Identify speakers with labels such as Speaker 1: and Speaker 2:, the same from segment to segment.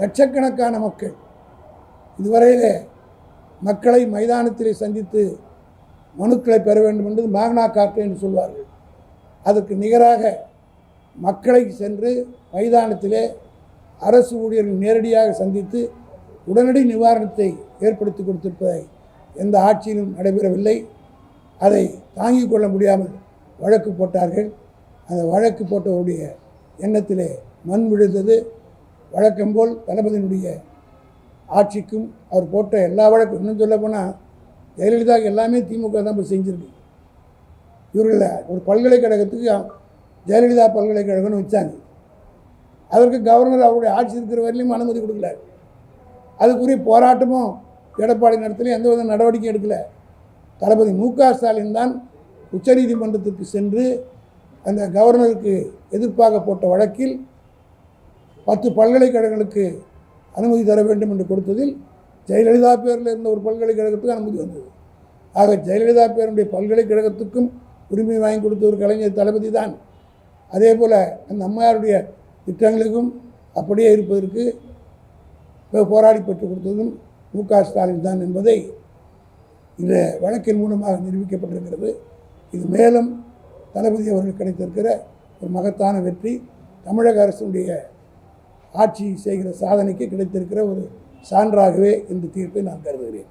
Speaker 1: லட்சக்கணக்கான மக்கள் இதுவரையிலே மக்களை மைதானத்திலே சந்தித்து மனுக்களை பெற வேண்டும் என்பது மாக்னா கார்ட்டை என்று சொல்வார்கள். அதற்கு நிகராக மக்களை சென்று மைதானத்திலே அரசு ஊழியர்கள் நேரடியாக சந்தித்து உடனடி நிவாரணத்தை ஏற்படுத்தி கொடுத்திருப்பதை எந்த ஆட்சியிலும் நடைபெறவில்லை. அதை தாங்கிக் கொள்ள முடியாமல் வழக்கு போட்டார்கள். அந்த வழக்கு போட்டவருடைய எண்ணத்திலே மண் விழுந்தது. வழக்கம்போல் தளபதியினுடைய ஆட்சிக்கும் அவர் போட்ட எல்லா வழக்கும் இன்னும் சொல்ல போனால் ஜெயலலிதா எல்லாமே திமுக தான் இப்போ செஞ்சிருக்கு. இவர்களை ஒரு பல்கலைக்கழகத்துக்கு ஜெயலலிதா பல்கலைக்கழகம்னு வச்சாங்க. அதற்கு கவர்னர் அவருடைய ஆட்சி இருக்கிற வரையிலும் அனுமதி கொடுக்கல. அதுக்குரிய போராட்டமும் எடப்பாடி நடத்தல எந்த வித நடவடிக்கையும் எடுக்கல. தளபதி மு க ஸ்டாலின் தான் உச்சநீதிமன்றத்திற்கு சென்று அந்த கவர்னருக்கு எதிர்ப்பாக போட்ட வழக்கில் பத்து பல்கலைக்கழகங்களுக்கு அனுமதி தர வேண்டும் என்று கொடுத்ததில் ஜெயலலிதா பேரில் இருந்த ஒரு பல்கலைக்கழகத்துக்கு அனுமதி வந்தது. ஆக ஜெயலலிதா பேருடைய பல்கலைக்கழகத்துக்கும் உரிமை வாங்கி கொடுத்த ஒரு கலைஞர் தளபதி தான். அதே போல் அந்த அம்மையாருடைய திட்டங்களுக்கும் அப்படியே இருப்பதற்கு போராடி பெற்றுக் கொடுத்ததும் மு க ஸ்டாலின் தான் என்பதை இந்த வழக்கின் மூலமாக நிரூபிக்கப்பட்டிருக்கிறது. இது மேலும் தளபதி அவர்கள் கிடைத்திருக்கிற ஒரு மகத்தான வெற்றி தமிழக அரசுடைய ஆட்சி செய்கிற சாதனைக்கு கிடைத்திருக்கிற ஒரு சான்றாகவே இந்த தீர்ப்பை நான் கருதுகிறேன்.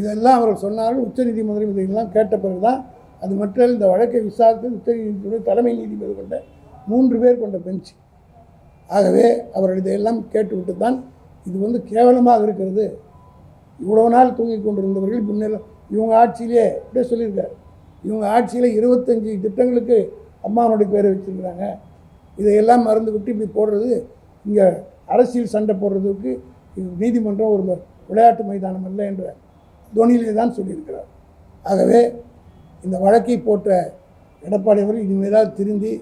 Speaker 1: இதெல்லாம் அவர்கள் சொன்னார்கள் உச்சநீதிமன்றம் இதையெல்லாம் கேட்ட பிறகு தான் அது மட்டும் இந்த வழக்கை விசாரித்து உச்சநீதிமன்ற தலைமை நீதிபதி கொண்ட மூன்று பேர் கொண்ட பெஞ்ச். ஆகவே அவர்கள் இதையெல்லாம் கேட்டுவிட்டு தான் இது வந்து கேவலமாக இருக்கிறது. இவ்வளோ நாள் தூங்கி கொண்டிருந்தவர்கள் முன்னெல்லாம் இவங்க ஆட்சியிலே அப்படியே சொல்லியிருக்காரு. இவங்க ஆட்சியில் இருபத்தஞ்சி திட்டங்களுக்கு அம்மாவனுடைய பேரை வச்சுருக்கிறாங்க. இதையெல்லாம் மறந்து விட்டு இப்படி போடுறது இங்கே அரசியல் சண்டை போடுறதுக்கு நீதிமன்றம் ஒரு விளையாட்டு மைதானம் அல்ல என்ற துணியிலே தான் சொல்லியிருக்கிறார். ஆகவே இந்த வழக்கை போட்ட எடப்பாடி அவர்கள் இனிமேதாவது திருந்தி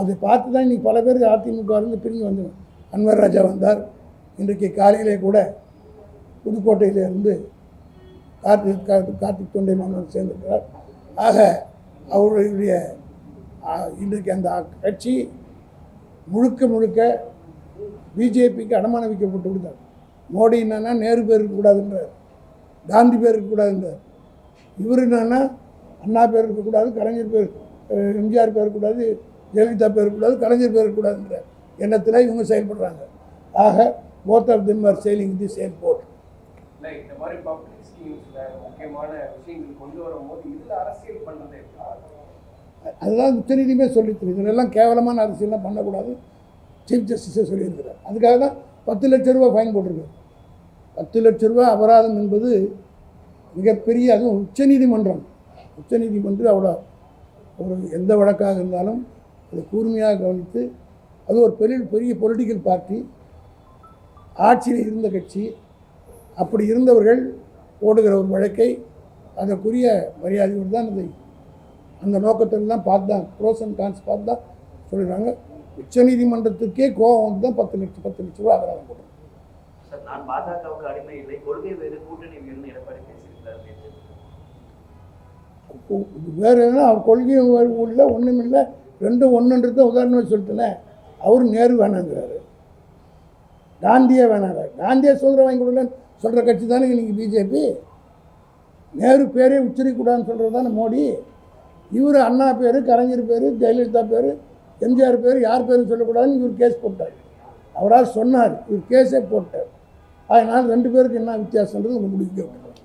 Speaker 1: அதை பார்த்து தான் இன்றைக்கி பல பேர் அதிமுக பிரிஞ்சு வந்தோம் அன்வர் ராஜா வந்தார். இன்றைக்கு காலையிலே கூட புதுக்கோட்டையிலிருந்து கார்த்திக் கார்த்திக் தொண்டை மன்னன் சேர்ந்திருக்கிறார். ஆக அவருடைய இன்றைக்கு அந்த கட்சி முழுக்க முழுக்க பிஜேபிக்கு அடமானம் வைக்கப்பட்டு விடுத்தார் மோடி என்னன்னா நேரு பேர் இருக்கக்கூடாதுன்றார். காந்தி பேர் இருக்கக்கூடாதுன்றார். இவர் என்னன்னா அண்ணா பேர் இருக்கக்கூடாது கலைஞர் பேர் எம்ஜிஆர் பேர் இருக்கக்கூடாது ஜெயலலிதா பேர் இருக்கக்கூடாது கலைஞர் பேர் கூடாதுன்ற எண்ணத்தில் இவங்க செயல்படுறாங்க. ஆக both of them are sailing the same boat
Speaker 2: இல்லை இந்த மாதிரி பப்ளிக் ஸ்கீம்ஸில் முக்கியமான விஷயங்கள் கொண்டு வரும்போது இதில் அரசியல் பண்றது
Speaker 1: அதுதான் உச்சநீதியுமே சொல்லிட்டு இதெல்லாம் கேவலமான அரசியல்லாம் பண்ணக்கூடாது. சீஃப் ஜஸ்டிஸே சொல்லியிருக்கிறார். அதுக்காக தான் பத்து லட்ச ரூபா ஃபைன் போட்டிருக்காரு. பத்து லட்ச ரூபா அபராதம் என்பது மிகப்பெரிய அதுவும் உச்சநீதிமன்றம். உச்சநீதிமன்றம் அவ்வளோ ஒரு எந்த வழக்காக இருந்தாலும் அதை கூர்மையாக கவனித்து அது ஒரு பெரிய பெரிய பொலிட்டிக்கல் பார்ட்டி ஆட்சியில் இருந்த கட்சி அப்படி இருந்தவர்கள் ஓடுகிற ஒரு வழக்கை அதற்குரிய மரியாதையோடு தான் அதை அந்த நோக்கத்தில் தான் பார்த்து தான் ப்ரோஸ் அண்ட் கான்ஸ் பார்த்து தான் சொல்லிடுறாங்க உச்சநீதிமன்றத்துக்கே கோவம் வந்து தான் பத்து லட்சம் பத்து லட்ச ரூபா அபராதம் போட்டோம்.
Speaker 3: சார் நான் பாஜகவுக்கு அடிமை இல்லை. கொள்கை வேறு கூட்டணி வேறுனு எடப்பாடி பேசியிருக்காரு நேற்று.
Speaker 1: வேறு என்ன? அவர் கொள்கையும் வேறு உள்ள ஒன்றும் இல்லை. ரெண்டும் ஒன்றுன்றத உதாரணமாக சொல்லிட்டேனே. அவர் நேரு வேணாங்கிறாரு. காந்தியே வேணாங்கிறார். காந்தியே சுதந்திரம் வாங்கி கொடுக்கலன்னு சொல்கிற கட்சி தானே இன்றைக்கி பிஜேபி நேரு பேரே உச்சரிக்கக்கூடாதுன்னு சொல்கிறது தானே மோடி? இவர் அண்ணா பேர் கலைஞர் பேர் ஜெயலலிதா பேர் எம்ஜிஆர் பேர் யார் பேரும் சொல்லக்கூடாதுன்னு இவர் கேஸ் போட்டார். அவரால் சொன்னார் இவர் கேஸே போட்டார். அதனால் ரெண்டு பேருக்கு என்ன வித்தியாசன்றது உங்களுக்கு முடிக்க